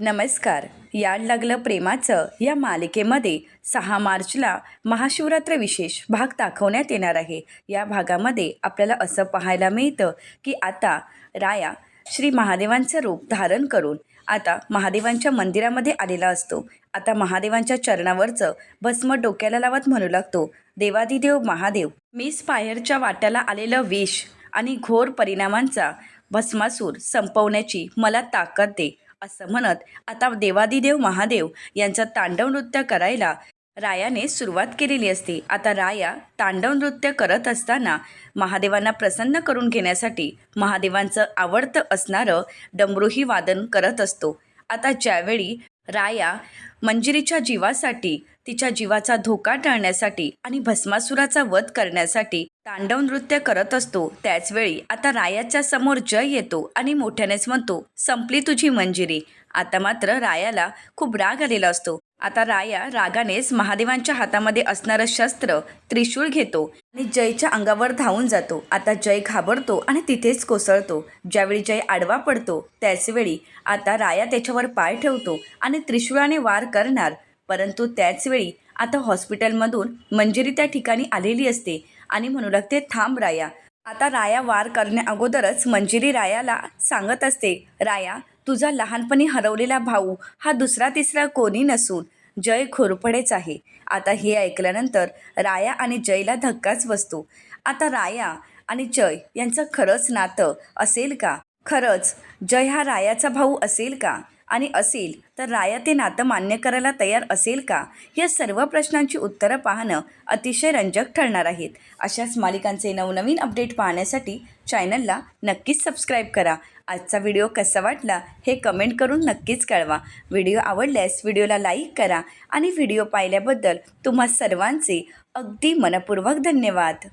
नमस्कार. याड लागलं प्रेमाचं या मालिकेमध्ये सहा मार्चला महाशिवरात्र विशेष भाग दाखवण्यात येणार आहे. या भागामध्ये आपल्याला असं पाहायला मिळतं की आता राया श्री महादेवांचं रूप धारण करून आता महादेवांच्या मंदिरामध्ये आलेला असतो. आता महादेवांच्या चरणावरचं भस्म डोक्याला लावत म्हणू लागतो देवादिदेव महादेव मिस फायरच्या वाट्याला आलेलं विष आणि घोर परिणामांचा भस्मासूर संपवण्याची मला ताकद दे. असं म्हणत आता देवादिदेव महादेव यांचं तांडव नृत्य करायला रायाने सुरुवात केलेली असते. आता राया तांडव नृत्य करत असताना महादेवांना प्रसन्न करून घेण्यासाठी महादेवांचं आवडतं असणारं डमरूही वादन करत असतो. आता ज्यावेळी राया मंजिरीच्या जीवासाठी तिच्या जीवाचा धोका टाळण्यासाठी आणि भस्मासुराचा वध करण्यासाठी तांडव नृत्य करत असतो. त्याचवेळी आता रायाच्या समोर जय येतो आणि मोठ्यानेच म्हणतो संपली तुझी मंजिरी. आता मात्र रायाला खूप राग आलेला असतो. आता राया रागानेच महादेवांच्या हातामध्ये असणारं शस्त्र त्रिशूळ घेतो आणि जयच्या अंगावर धावून जातो. आता जय घाबरतो आणि तिथेच कोसळतो. ज्यावेळी जय आडवा पडतो त्याचवेळी आता राया त्याच्यावर पाय ठेवतो आणि त्रिशूळाने वार करणार. परंतु त्याचवेळी आता हॉस्पिटलमधून मंजिरी त्या ठिकाणी आलेली असते आणि म्हणू लागते थांब राया. आता राया वार करण्या अगोदरच मंजिरी रायाला सांगत असते राया तुझा लहानपणी हरवलेला भाऊ हा दुसरा तिसरा कोणी नसून जय खोरपडेच आहे. आता हे ऐकल्यानंतर राया आणि जयला धक्काच बसतो. आता राया आणि जय यांचं खरंच नातं असेल का? खरंच जय हा रायाचा भाऊ असेल का? आणि असेल तर राया ते नातं मान्य करायला तयार असेल का? या सर्व प्रश्नांची उत्तरं पाहणं अतिशय रंजक ठरणार आहेत. अशाच मालिकांचे नवनवीन अपडेट पाहण्यासाठी चॅनलला नक्कीच सबस्क्राईब करा. आजचा व्हिडिओ कसा वाटला हे कमेंट करून नक्कीच कळवा. व्हिडिओ आवडल्यास व्हिडिओला लाईक करा आणि व्हिडिओ पाहिल्याबद्दल तुम्हा सर्वांचे अगदी मनपूर्वक धन्यवाद.